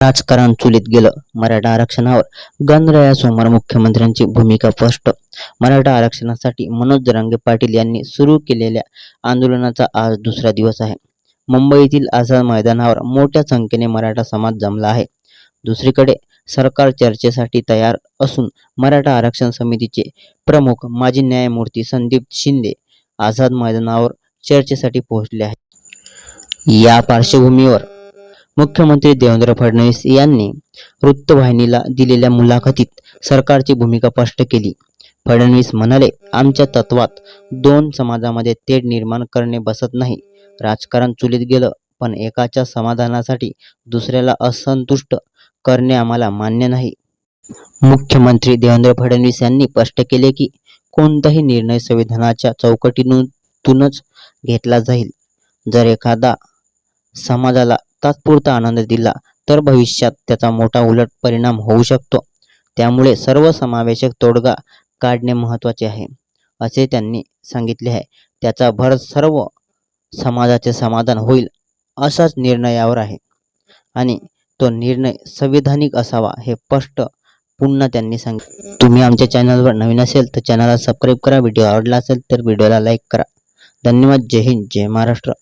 राजकारण चुलीत गेलं. मराठा आरक्षणावर गणरायासमोर मुख्यमंत्र्यांची भूमिका स्पष्ट. मराठा आरक्षणासाठी मनोज जरांगे पाटील यांनी सुरू केलेल्या आंदोलनाचा आज दुसरा दिवस आहे. मुंबईतील आझाद मैदानावर मोठ्या संख्येने मराठा समाज जमला आहे. दुसरीकडे सरकार चर्चेसाठी तयार असून मराठा आरक्षण समितीचे प्रमुख माजी न्यायमूर्ती संदीप शिंदे आझाद मैदानावर चर्चेसाठी पोहोचले आहेत. या पार्श्वभूमीवर मुख्यमंत्री देवेंद्र फडणवीस यांनी वृत्तवाहिनीला दिलेल्या मुलाखतीत सरकारची भूमिका स्पष्ट केली. फडणवीस म्हणाले आमच्या तत्वात दोन समाजामध्ये तेढ निर्माण करणे बसत नाही. राजकारण चुलीत गेलं पण एकाच्या समाधानासाठी दुसऱ्याला असंतुष्ट करणे आम्हाला मान्य नाही. मुख्यमंत्री देवेंद्र फडणवीस यांनी स्पष्ट केले की कोणताही निर्णय संविधानाच्या चौकटीतूनच घेतला जाईल. जर एखादा समाजाला तात्पुरता आनंद दिला तर भविष्यात त्याचा मोठा उलट परिणाम होऊ शकतो. त्यामुळे सर्वसमावेशक तोडगा काढणे महत्त्वाचे आहे असे त्यांनी सांगितले आहे. त्याचा भर सर्व समाजाचे समाधान होईल असाच निर्णयावर आहे आणि तो निर्णय संविधानिक असावा हे स्पष्ट पुन्हा त्यांनी सांगितले. तुम्ही आमच्या चॅनलवर नवीन असेल तर चॅनलला सबस्क्राईब करा व्हिडिओ आवडला असेल तर व्हिडिओला लाईक करा. धन्यवाद. जय हिंद. जय महाराष्ट्र.